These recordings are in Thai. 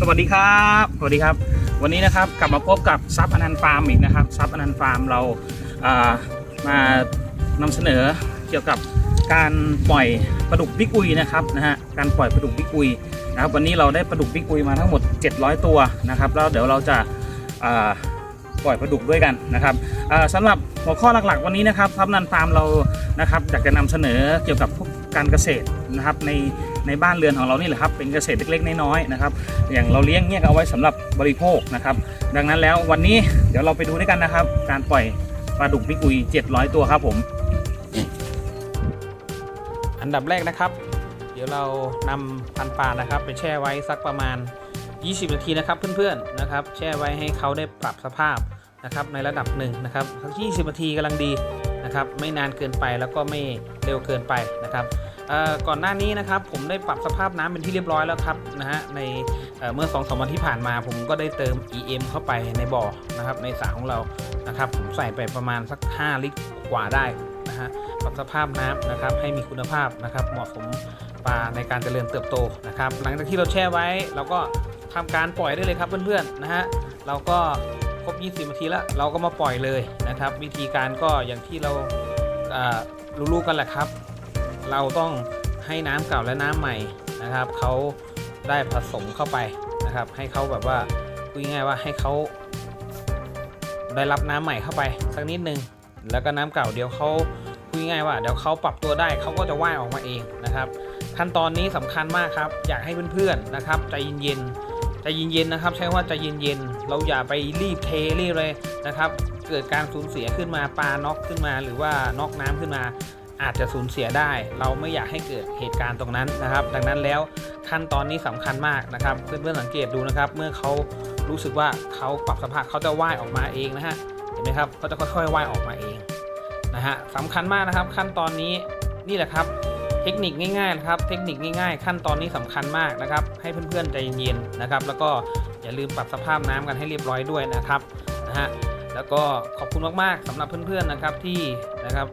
สวัสดีครับ สวัสดีครับ วันนี้นะครับกลับมาพบกับซับอนันต์ฟาร์มอีกนะครับซับอนันต์ฟาร์มเราอ่ามานำเสนอเกี่ยวกับการปล่อยปลาดุกบิ๊กอุยนะครับนะฮะการปล่อยปลาดุกบิ๊กอุยนะครับวันนี้เราได้ปลาดุกบิ๊กอุยมาทั้งหมด 700 ตัวนะครับแล้วเดี๋ยวเราจะาปล่อยปลาดุกด้วยกันนะครับอ่าสำหรับหัวข้อหลักๆ วันนี้นะครับซับอนันต์ฟาร์มเรานะครับอยากจะนำเสนอเกี่ยวกับพวกการเกษตรนะครับใน ในบ้านเรือนของเรานี่แหละครับเป็นเกษตรเล็กๆน้อยๆนะครับ อย่างเราเลี้ยงเนี่ยเอาไว้สำหรับบริโภคนะครับ ดังนั้นแล้ววันนี้เดี๋ยวเราไปดูด้วยกันนะครับ การปล่อยปลาดุกพิกุย 700 ตัวครับผม อันดับแรกนะครับ เดี๋ยวเรานำพันปลานะครับ ไปแช่ไว้สักประมาณ 20 นาทีนะครับเพื่อนๆนะครับ แช่ไว้ให้เขาได้ปรับสภาพนะครับในระดับหนึ่งนะครับสัก20 นาทีกำลังดีนะครับ ไม่นานเกินไปแล้วก็ไม่เร็วเกินไปนะครับ ก่อนหน้านี้นะครับผมได้ปรับสภาพน้ำเป็นที่เรียบร้อยแล้วครับนะฮะในเเมื่อ2อสวันที่ผ่านมา ผมก็ได้เติม EM เข้าไปในบ่อนะครับในสระของเรานะครับผมใส่ไปประมาณสัก 5 ลิตรกว่าได้นะฮะปรับสภาพน้ำนะครับให้มีคุณภาพนะครับเหมาะสมปลาในการเจริญเติบโตนะครับ หลังจากที่เราแช่ไว้เราก็ทำการปล่อยได้เลยครับเพื่อนๆนะฮะเราก็ครบ 20นาทีแล้วเราก็มาปล่อยเลยนะครับ วิธีการก็อย่างที่เรารู้ๆกันแหละครับ เราต้องให้น้ำเก่าและน้ำใหม่นะครับเขาได้ผสมเข้าไปนะครับ ให้เขาแบบว่าพูดง่ายๆว่าให้เขาได้รับน้ำใหม่เข้าไปสักนิดนึง แล้วก็น้ำเก่าเดี๋ยวเขาพูดง่ายๆว่าเดี๋ยวเขาปรับตัวได้เขาก็จะว่ายออกมาเองนะครับ ขั้นตอนนี้สำคัญมากครับ อยากให้เพื่อนๆนะครับใจเย็นๆใจเย็นๆนะครับ ใช้ว่าใจเย็นๆเราอย่าไปรีบเทรีบเลยนะครับ เกิดการสูญเสียขึ้นมาปลาน็อกขึ้นมา หรือว่าน็อกน้ำขึ้นมา อาจจะสูญเสียได้ เราไม่อยากให้เกิดเหตุการณ์ตรงนั้นนะครับ ดังนั้นแล้วขั้นตอนนี้สำคัญมากนะครับเพื่อนๆสังเกตดูนะครับ เมื่อเขารู้สึกว่าเขาปรับสภาพเขาจะว่ายออกมาเองนะฮะเห็นไหมครับเขาจะค่อยๆว่ายออกมาเองนะฮะสำคัญมากนะครับ ขั้นตอนนี้นี่แหละครับเทคนิคง่ายๆนะครับ เทคนิคง่ายๆ ขั้นตอนนี้สำคัญมากนะครับ ให้เพื่อนๆใจเย็นๆนะครับ แล้วก็อย่าลืมปรับสภาพน้ำกันให้เรียบร้อยด้วยนะครับนะฮะ แล้วก็ขอบคุณมากๆสำหรับเพื่อนๆนะครับที่นะครับ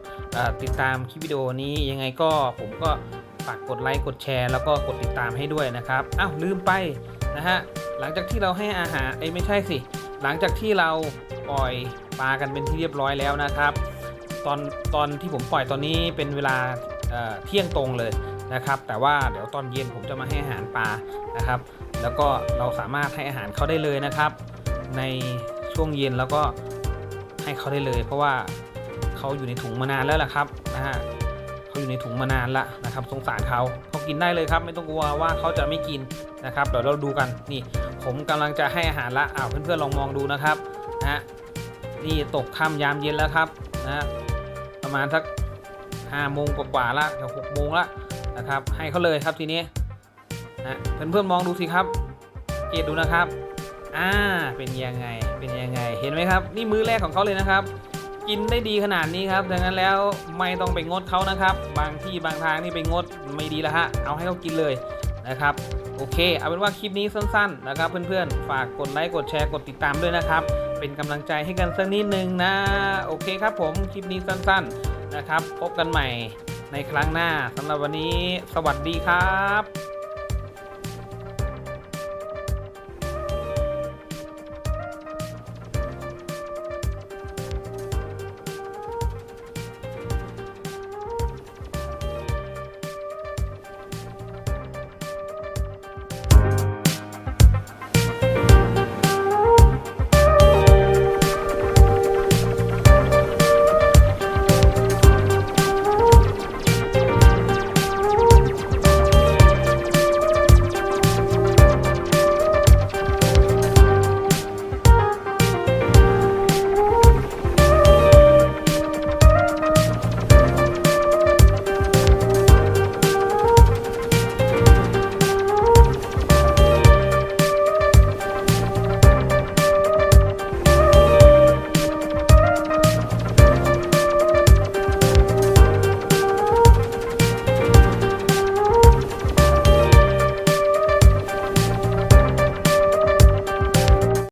ติดตามคลิปวิดีโอนี้ยังไงก็ผมก็ฝากกดไลค์กดแชร์แล้วก็กดติดตามให้ด้วยนะครับอ้าวลืมไปนะฮะหลังจากที่เราให้อาหารเอ้ไม่ใช่สิ หลังจากที่เราปล่อยปลากันเป็นที่เรียบร้อยแล้วนะครับ ตอนตอนที่ผมปล่อยตอนนี้เป็นเวลาเเที่ยงตรงเลยนะครับ แต่ว่าเดี๋ยวตอนเย็นผมจะมาให้อาหารปลานะครับ แล้วก็เราสามารถให้อาหารเขาได้เลยนะครับ ในช่วงเย็นแล้วก็ ให้เขาได้เลย เพราะว่าเขาอยู่ในถุงมานานแล้วล่ะครับนะฮะเขาอยู่ในถุงมานานละนะครับสงสารเขาเขากินได้เลยครับ ไม่ต้องกลัวว่าเขาจะไม่กินนะครับเดี๋ยวเราดูกันนี่ ผมกำลังจะให้อาหารละอ้าวเพื่อนๆลองมองดูนะครับนะฮะนี่ตกค่ำยามเย็นแล้วครับนะประมาณสักห้าโมงกว่าๆละจะหกโมงละนะครับ ให้เขาเลยครับทีนี้นะเพื่อนๆมองดูสิครับเกตดูนะครับ อ่า เป็นยังไง เป็นยังไง เห็นไหมครับ นี่มื้อแรกของเขาเลยนะครับ กินได้ดีขนาดนี้ครับ ดังนั้นแล้วไม่ต้องไปงดเขานะครับ บางที่บางทางนี่ไปงดไม่ดีแล้วฮะ เอาให้เขากินเลยนะครับ โอเค เอาเป็นว่าคลิปนี้สั้นๆ นะครับ เพื่อนๆ ฝากกดไลค์ กดแชร์ กดติดตามด้วยนะครับ เป็นกำลังใจให้กันสักนิดนึงนะ โอเคครับผม คลิปนี้สั้นๆ นะครับ พบกันใหม่ในครั้งหน้าสำหรับวันนี้ สวัสดีครับ